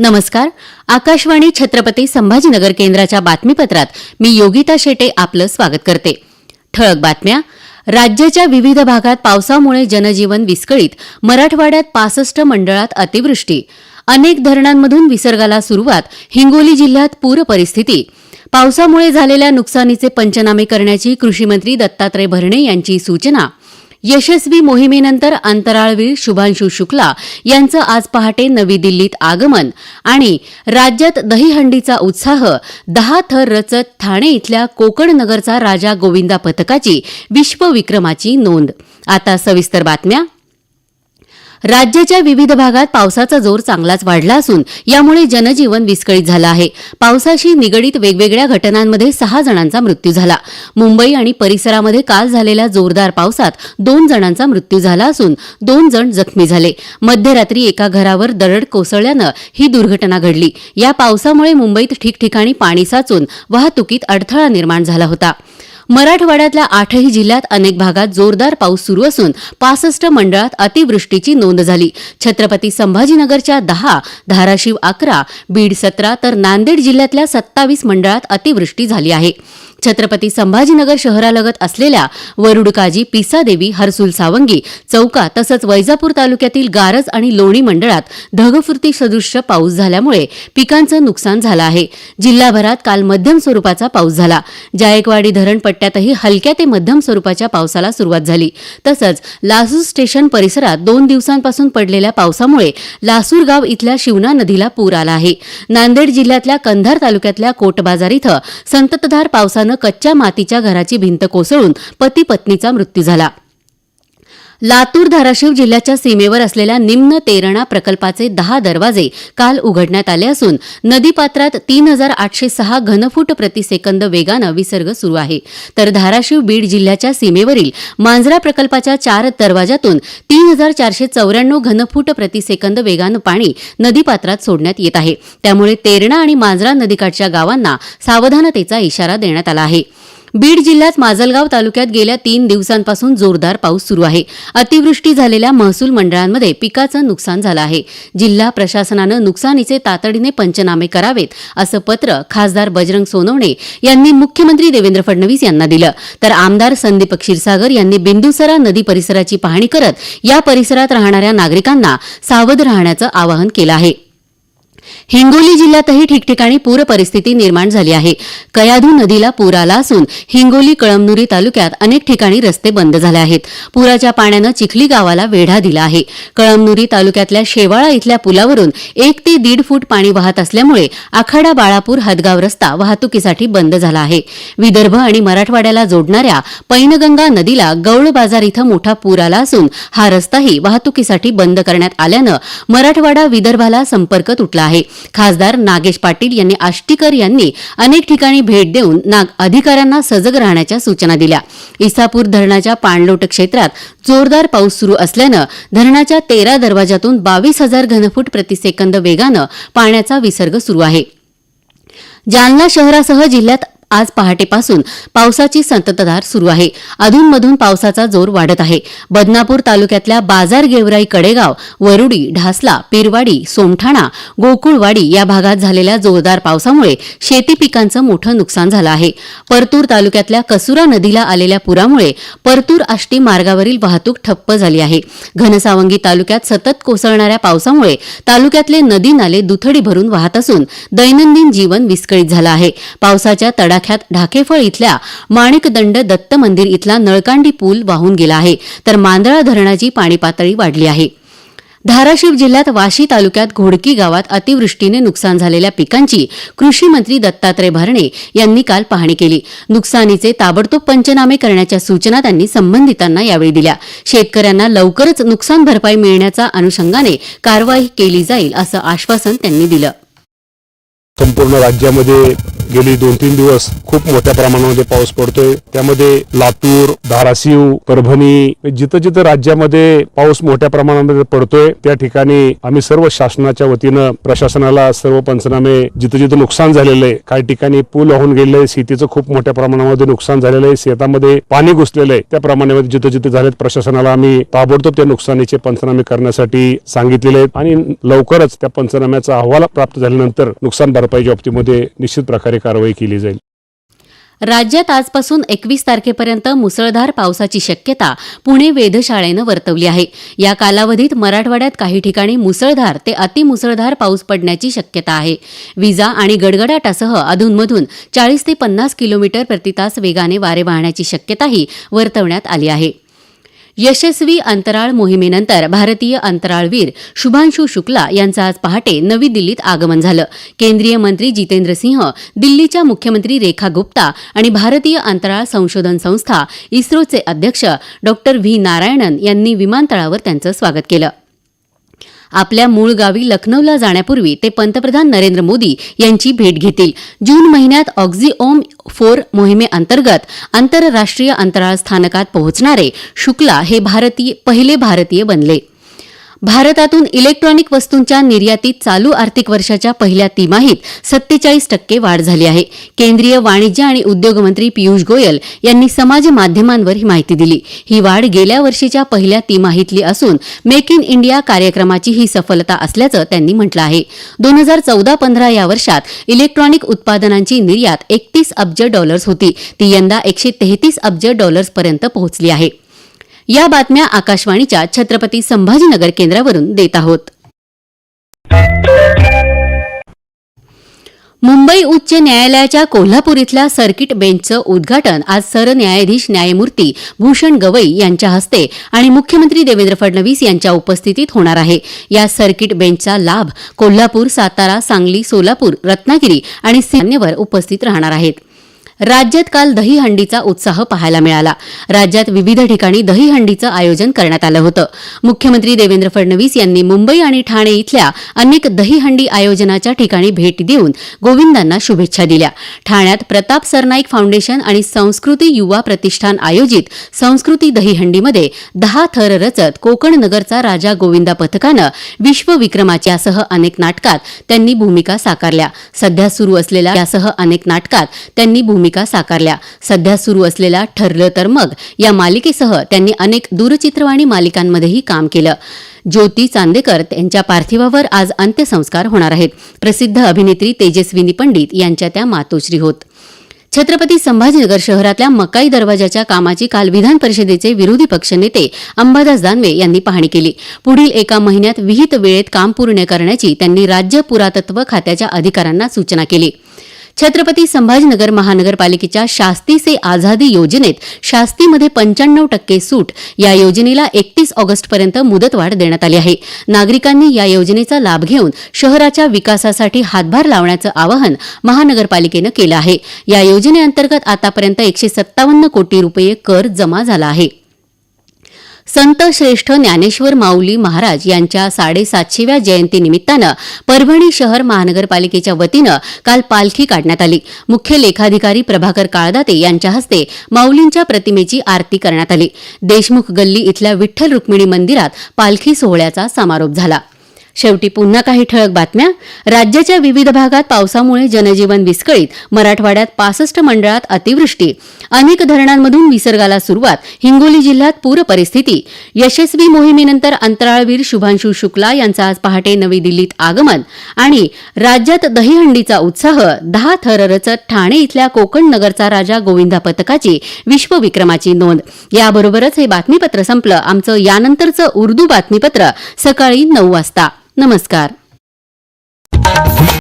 नमस्कार. आकाशवाणी छत्रपती संभाजीनगर केंद्राच्या बातमीपत्रात मी योगिता शेटे आपलं स्वागत करते. ठळक बातम्या. राज्याच्या विविध भागात पावसामुळे जनजीवन विस्कळीत मराठवाड्यात पासष्ट मंडळात अतिवृष्टी. अनेक धरणांमधून विसर्गाला सुरुवात हिंगोली जिल्ह्यात पूर परिस्थिती. पावसामुळे झालेल्या नुकसानीचे पंचनामे करण्याची कृषीमंत्री दत्तात्रय भरणे यांची सूचना. यशस्वी मोहिमेनंतर अंतराळवीर शुभांशू शुक्ला यांचं आज पहाटे नवी दिल्लीत आगमन आणि राज्यात दहीहंडीचा उत्साह दहा थर रचत ठाणे इथल्या कोकण नगरचा राजा गोविंदा पथकाची विश्वविक्रमाची नोंद. आता सविस्तर बातम्या राज्याच्या विविध भागात पावसाचा जोर चांगलाच वाढला असून यामुळे जनजीवन विस्कळीत झालं आहे. पावसाशी निगडीत वेगवेगळ्या घटनांमध्ये सहा जणांचा मृत्यू झाला. मुंबई आणि परिसरामध्ये काल झालेल्या जोरदार पावसात दोन जणांचा मृत्यू झाला असून दोन जण जखमी झाले. मध्यरात्री एका घरावर दरड कोसळल्यानं ही दुर्घटना घडली. या पावसामुळे मुंबईत ठिकठिकाणी पाणी साचून वाहतुकीत अडथळा निर्माण झाला होता. मराठवाड्यातल्या आठही जिल्ह्यात अनेक भागात जोरदार पाऊस सुरू असून पासष्ट मंडळात अतिवृष्टीची नोंद झाली. छत्रपती संभाजीनगरच्या दहा धाराशिव अकरा बीड सतरा तर नांदेड जिल्ह्यातल्या सत्तावीस मंडळात अतिवृष्टी झाली आहे. छत्रपती संभाजीनगर शहरालगत असलेल्या वरुडकाजी पिसादेवी हरसुल सावंगी चौका तसंच वैजापूर तालुक्यातील गारज आणि लोणी मंडळात ढगफुर्ती सदृश्य पाऊस झाल्यामुळे पिकांचं नुकसान झालं आहे. जिल्हाभरात काल मध्यम स्वरूपाचा पाऊस झाला. जायकवाडी धरण पट्ट्यातही हलक्या ते मध्यम स्वरूपाच्या पावसाला सुरुवात झाली. तसंच लासूर स्टेशन परिसरात दोन दिवसांपासून पडलेल्या पावसामुळे लासूरगाव इथल्या शिवना नदीला पूर आला आहे. नांदेड जिल्ह्यातल्या कंधार तालुक्यातल्या कोटबाजार इथं संततधार पावसानं कच्च्या मातीच्या घराची भिंत कोसळून पती पत्नीचा मृत्यू झाला. लातूर धाराशिव जिल्ह्याच्या सीमेवर असलेल्या निम्न तेरणा प्रकल्पाचे दहा दरवाजे काल उघडण्यात आले असून नदीपात्रात तीन हजार आठशे सहा घनफूट प्रतिसेकंद वेगानं विसर्ग सुरू आहे. तर धाराशिव बीड जिल्ह्याच्या सीमेवरील मांजरा प्रकल्पाच्या चार दरवाजातून तीन हजार चारशे चौऱ्याण्णव घनफूट प्रतिसेकंद वेगानं पाणी नदीपात्रात सोडण्यात येत आहे. त्यामुळे तेरणा आणि मांजरा नदीकाठच्या गावांना सावधानतेचा इशारा देण्यात आला आहे. बीड जिल्ह्यात माजलगाव तालुक्यात गेल्या तीन दिवसांपासून जोरदार पाऊस सुरू आहे. अतिवृष्टी झालेल्या महसूल मंडळांमध्ये पिकाचं नुकसान झालं आहे. जिल्हा प्रशासनानं नुकसानीचे तातडीने पंचनामे करावेत असं पत्र खासदार बजरंग सोनवणे यांनी मुख्यमंत्री देवेंद्र फडणवीस यांना दिलं. तर आमदार संदीप क्षीरसागर यांनी बिंदुसरा नदी परिसराची पाहणी करत या परिसरात राहणाऱ्या नागरिकांना सावध राहण्याचं आवाहन केलं आहे. हिंगोली जिल्ह्यातही ठिकठिकाणी पूर परिस्थिती निर्माण झाली आहे. कयाधू नदीला पूर आला असून हिंगोली कळमनुरी तालुक्यात अनेक ठिकाणी रस्ते बंद झाले आहेत. पुराच्या पाण्यानं चिखली गावाला वेढा दिला आहे. कळमनुरी तालुक्यातल्या शेवाळा इथल्या पुलावरून एक ते दीड फूट पाणी वाहत असल्यामुळे आखाडा बाळापूर हदगाव रस्ता वाहतुकीसाठी बंद झाला आहे. विदर्भ आणि मराठवाड्याला जोडणाऱ्या पैनगंगा नदीला गौळ बाजार इथं मोठा पूर आला असून हा रस्ताही वाहतुकीसाठी बंद करण्यात आल्यानं मराठवाडा विदर्भाला संपर्क तुटला आहे. खासदार नागेश पाटील यांनी आष्टीकर यांनी अनेक ठिकाणी भेट देऊन नाग अधिकाऱ्यांना सजग राहण्याच्या सूचना दिल्या. इसापूर धरणाच्या पाणलोट क्षेत्रात जोरदार पाऊस सुरू असल्यानं धरणाच्या तेरा दरवाजातून बावीस हजार घनफूट प्रतिसेकंद वेगानं पाण्याचा विसर्ग सुरू आहे. जालना शहरासह जिल्ह्यात आज पहाटेपासून पावसाची संततधार सुरू आहे. अधूनमधून पावसाचा जोर वाढत आहे. बदनापूर तालुक्यातल्या बाजार गेवराई कडेगाव वरुडी ढासला पिरवाडी सोमठाणा गोकुळवाडी या भागात झालेल्या जोरदार पावसामुळे शेती पिकांचं मोठं नुकसान झालं आहे. परतूर तालुक्यातल्या कसुरा नदीला आलेल्या पुरामुळे परतूर आष्टी मार्गावरील वाहतूक ठप्प झाली आहे. घनसावंगी तालुक्यात सतत कोसळणाऱ्या पावसामुळे तालुक्यातले नदी नाले दुथडी भरून वाहत असून दैनंदिन जीवन विस्कळीत झालं आहे. पावसाच्या तडा तडाख्यात ढाकेफळ इथल्या माणिकदंड दत्त मंदिर इथला नळकांडी पूल वाहून गेला आहे. तर मांदळा धरणाची पाणी पातळी वाढली आहे. धाराशिव जिल्ह्यात वाशी तालुक्यात घोडकी गावात अतिवृष्टीने नुकसान झालेल्या पिकांची कृषी मंत्री दत्तात्रय भरणे यांनी काल पाहणी केली. नुकसानीचे ताबडतोब पंचनामे करण्याच्या सूचना त्यांनी संबंधितांना यावेळी दिल्या. शेतकऱ्यांना लवकरच नुकसान भरपाई मिळण्याच्या अनुषंगाने कारवाई केली जाईल असं आश्वासन त्यांनी दिलं. संपूर्ण राज्यामध्ये गेली दोन तीन दिवस खूप मोठ्या प्रमाणामध्ये पाऊस पडतोय. त्यामध्ये लातूर धाराशिव परभणी जिथं जिथं राज्यामध्ये पाऊस मोठ्या प्रमाणामध्ये पडतोय त्या ठिकाणी आम्ही सर्व शासनाच्या वतीनं प्रशासनाला सर्व पंचनामे जिथं जिथं नुकसान झालेलं आहे काही ठिकाणी पूल वाहून गेलेलं आहे शेतीचं खूप मोठ्या प्रमाणामध्ये नुकसान झालेलं आहे शेतामध्ये पाणी घुसलेलं आहे त्या प्रमाणामध्ये जिथं जिथं झालेत प्रशासनाला आम्ही ताबडतोब त्या नुकसानीचे पंचनामे करण्यासाठी सांगितलेले आहेत. आणि लवकरच त्या पंचनाम्याचा अहवाल प्राप्त झाल्यानंतर नुकसान भरपाईच्या बाबतीमध्ये निश्चित प्रकारे कारवाई केली जाईल. राज्यात आजपासून एकवीस तारखेपर्यंत मुसळधार पावसाची शक्यता पुणे वेधशाळेनं वर्तवली आहे. या कालावधीत मराठवाड्यात काही ठिकाणी मुसळधार ते अतिमुसळधार पाऊस पडण्याची शक्यता आहे. विजा आणि गडगडाटासह अधूनमधून चाळीस ते पन्नास किलोमीटर प्रतितास वेगाने वारे वाहण्याची शक्यताही वर्तवण्यात आली आहे. यशस्वी अंतराळ मोहिमेनंतर भारतीय अंतराळवीर शुभांशू शुक्ला यांचं आज पहाटे नवी दिल्लीत आगमन झालं. केंद्रीय मंत्री जितेंद्र सिंह दिल्लीच्या मुख्यमंत्री रेखा गुप्ता आणि भारतीय अंतराळ संशोधन संस्था इस्रोचे अध्यक्ष डॉ व्ही नारायणन यांनी विमानतळावर त्यांचं स्वागत केलं. आपल्या मूळ गावी लखनौला जाण्यापूर्वी ते पंतप्रधान नरेंद्र मोदी यांची भेट घेतील. जून महिन्यात ऑक्झिओम फोर मोहिमेअंतर्गत आंतरराष्ट्रीय अंतराळ स्थानकात पोहोचणारे शुक्ला हे भारतीय पहिले भारतीय बनले. भारतातून इलेक्ट्रॉनिक वस्तूंच्या निर्यातीत चालू आर्थिक वर्षाच्या पहिल्या तिमाहीत सत्तेचाळीस टक्के वाढ झाली आहे. केंद्रीय वाणिज्य आणि उद्योग मंत्री पियुष गोयल यांनी समाज माध्यमांवर ही माहिती दिली. ही वाढ गेल्या वर्षीच्या पहिल्या तिमाहीतली असून मेक इन इंडिया कार्यक्रमाची ही सफलता असल्याचं त्यांनी म्हटलं आहे. दोन हजार चौदा पंधरा या वर्षात इलेक्ट्रॉनिक उत्पादनांची निर्यात एकतीस अब्ज डॉलर्स होती. ती यंदा एकशे तेहतीस अब्ज डॉलर्सपर्यंत पोहोचली आहे. या बातम्या आकाशवाणीच्या छत्रपती संभाजीनगर केंद्रावरून देत आहोत. मुंबई उच्च न्यायालयाच्या कोल्हापूर इथल्या सर्किट बेंचचं उद्घाटन आज सरन्यायाधीश न्यायमूर्ती भूषण गवई यांच्या हस्ते आणि मुख्यमंत्री देवेंद्र फडणवीस यांच्या उपस्थितीत होणार आहे. या सर्किट बेंचचा लाभ कोल्हापूर सातारा सांगली सोलापूर रत्नागिरी आणि सैन्यवर उपस्थित राहणार आहेत. राज्यात काल दहीहंडीचा उत्साह पाहायला मिळाला. राज्यात विविध ठिकाणी दहीहंडीचं आयोजन करण्यात आलं होतं. मुख्यमंत्री देवेंद्र फडणवीस यांनी मुंबई आणि ठाणे इथल्या अनेक दहीहंडी आयोजनाच्या ठिकाणी भेट देऊन गोविंदांना शुभेच्छा दिल्या. ठाण्यात प्रताप सरनाईक फाउंडेशन आणि संस्कृती युवा प्रतिष्ठान आयोजित संस्कृती दहीहंडीमध्ये दहा थर रचत कोकण नगरचा राजा गोविंदा पथकानं विश्वविक्रमाच्यासह अनेक नाटकात त्यांनी भूमिका साकारल्या. सध्या सुरू असलेल्या यासह अनेक नाटकात त्यांनी भूमिका साकारल्या. सध्या सुरू असलेला ठरलं तर मग या मालिकेसह त्यांनी अनेक दूरचित्रवाणी मालिकांमध्येही काम केलं. ज्योती चांदेकर त्यांच्या पार्थिवावर आज अंत्यसंस्कार होणार आहेत. प्रसिद्ध अभिनेत्री तेजस्विनी पंडित यांच्या त्या मातोश्री होत. छत्रपती संभाजीनगर शहरातल्या मकाई दरवाजाच्या कामाची काल विधान परिषदेचे विरोधी पक्षनेते अंबादास दानवे यांनी पाहणी केली. पुढील एका महिन्यात विहित वेळेत काम पूर्ण करण्याची त्यांनी राज्य पुरातत्व खात्याच्या अधिकाऱ्यांना सूचना केली. छत्रपती संभाजीनगर महानगरपालिकेच्या शास्ती से आझादी योजनेत शास्तीमध्ये पंच्याण्णव टक्के सूट या योजनेला एकतीस ऑगस्टपर्यंत मुदतवाढ देण्यात आली आहे. नागरिकांनी या योजनेचा लाभ घेऊन शहराच्या विकासासाठी हातभार लावण्याचं आवाहन महानगरपालिकेनं केलं आहे. या योजनेअंतर्गत आतापर्यंत एकशे सत्तावन्न कोटी रुपये कर जमा झाला आहे. संत श्रेष्ठ ज्ञानेश्वर माऊली महाराज यांच्या साडेसातशेव्या जयंतीनिमित्तानं परभणी शहर महानगरपालिकेच्या वतीनं काल पालखी काढण्यात आली. मुख्य लेखाधिकारी प्रभाकर काळदाते यांच्या हस्ते माऊलींच्या प्रतिमेची आरती करण्यात आली. देशमुख गल्ली इथल्या विठ्ठल रुक्मिणी मंदिरात पालखी सोहळ्याचा समारोप झाला. शेवटी पुन्हा काही ठळक बातम्या. राज्याच्या विविध भागात पावसामुळे जनजीवन विस्कळीत. मराठवाड्यात पासष्ट मंडळात अतिवृष्टी. अनेक धरणांमधून विसर्गाला सुरुवात. हिंगोली जिल्ह्यात पूर परिस्थिती. यशस्वी मोहिमेनंतर अंतराळवीर शुभांशू शुक्ला यांचं आज पहाटे नवी दिल्लीत आगमन. आणि राज्यात दहीहंडीचा उत्साह. दहा थर रचत ठाणे इथल्या कोकण नगरचा राजा गोविंदा पथकाची विश्वविक्रमाची नोंद. याबरोबरच हे बातमीपत्र संपलं. आमचं यानंतरचं उर्दू बातमीपत्र सकाळी नऊ वाजता. नमस्कार.